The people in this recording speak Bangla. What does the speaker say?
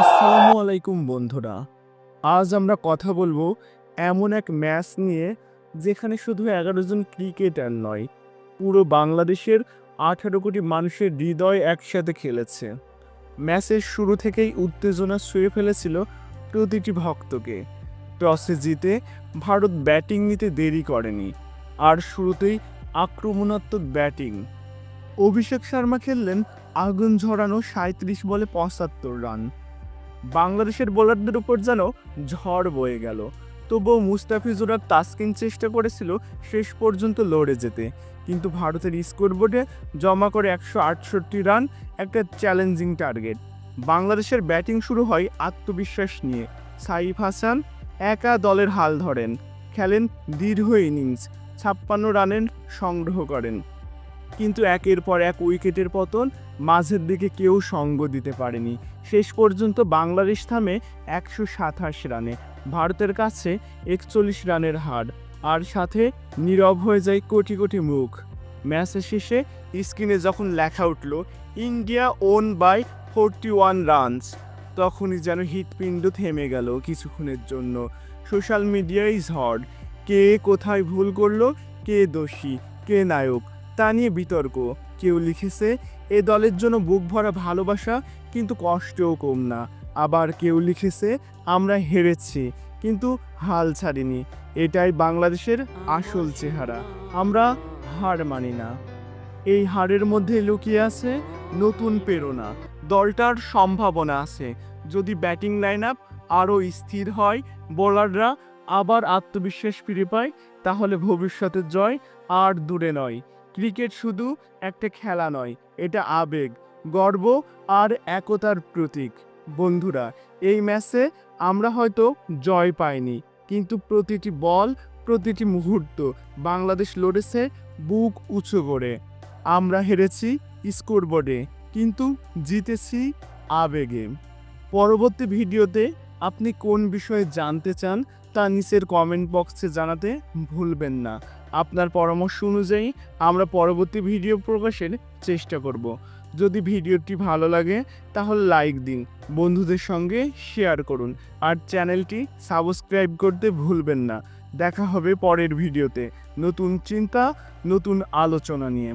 আসসালামু আলাইকুম, বন্ধুরা। আজ আমরা কথা বলব এমন এক ম্যাচ নিয়ে যেখানে শুধু এগারো জন ক্রিকেটার নয়, পুরো বাংলাদেশের আঠারো কোটি মানুষের হৃদয় একসাথে খেলেছে। ম্যাচের শুরু থেকেই উত্তেজনা ছুঁয়ে ফেলেছিল প্রতিটি ভক্তকে। টসে জিতে ভারত ব্যাটিং নিতে দেরি করেনি, আর শুরুতেই আক্রমণাত্মক ব্যাটিং। অভিষেক শর্মা খেললেন আগুন ঝরানো সাঁত্রিশ বলে পঁচাত্তর রান। বাংলাদেশের বোলারদের উপর যেন ঝড় বয়ে গেল। তবুও মুস্তাফিজুর তাসকিন চেষ্টা করেছিল শেষ পর্যন্ত লড়ে যেতে। কিন্তু ভারতের স্কোরবোর্ডে জমা করে একশো আটষট্টি রান, একটা চ্যালেঞ্জিং টার্গেট। বাংলাদেশের ব্যাটিং শুরু হয় আত্মবিশ্বাস নিয়ে। সাইফ হাসান একা দলের হাল ধরেন, খেলেন দীর্ঘ ইনিংস, ছাপ্পান্ন রানের সংগ্রহ করেন। কিন্তু একের পর এক উইকেটের পতন মাঝের দিকে কেউ সঙ্গ দিতে পারেনি। শেষ পর্যন্ত বাংলাদেশ থামে একশো সাতাশ রানে। ভারতের কাছে একচল্লিশ রানের হার। আর সাথে নীরব হয়ে যায় কোটি কোটি মুখ। ম্যাচের শেষে স্ক্রিনে যখন লেখা উঠল, India won by forty one runs তখনই যেন হৃৎপিণ্ড থেমে গেল কিছুক্ষণের জন্য। সোশ্যাল মিডিয়ায় ঝড়, কে কোথায় ভুল করল, কে দোষী, কে নায়ক। তা নিয়ে বিতর্ক। কেউ লিখেছে, এ দলের জন্য বুক ভরা ভালোবাসা কিন্তু কষ্টও কম না। আবার কেউ লিখেছে, আমরা হেরেছি কিন্তু হাল ছাড়িনি। এটাই বাংলাদেশের আসল চেহারা। আমরা হার মানি না। এই হারের মধ্যে লুকিয়ে আছে নতুন প্রেরণা। দলটার সম্ভাবনা আছে। যদি ব্যাটিং লাইন আপ আরও স্থির হয়, বোলাররা আবার আত্মবিশ্বাস ফিরে পায়, তাহলে ভবিষ্যতের জয় আর দূরে নয়। ক্রিকেট শুধু একটা খেলা নয়, এটা আবেগ, গর্ব আর একতার প্রতীক। বন্ধুরা, এই ম্যাচে আমরা হয়তো জয় পাইনি, কিন্তু প্রতিটি বল, প্রতিটি মুহূর্ত বাংলাদেশ লড়েছে বুক উঁচু করে। আমরা হেরেছি স্কোরবোর্ডে, কিন্তু জিতেছি আবেগে। পরবর্তী ভিডিওতে আপনি কোন বিষয়ে জানতে চান তা নিচের কমেন্ট বক্সে জানাতে ভুলবেন না। আপনার পরামর্শ অনুযায়ী আমরা পরবর্তী ভিডিও প্রকাশের চেষ্টা করব। যদি ভিডিওটি ভালো লাগে, তাহলে লাইক দিন, বন্ধুদের সঙ্গে শেয়ার করুন, আর চ্যানেলটি সাবস্ক্রাইব করতে ভুলবেন না। দেখা হবে পরের ভিডিওতে নতুন চিন্তা, নতুন আলোচনা নিয়ে।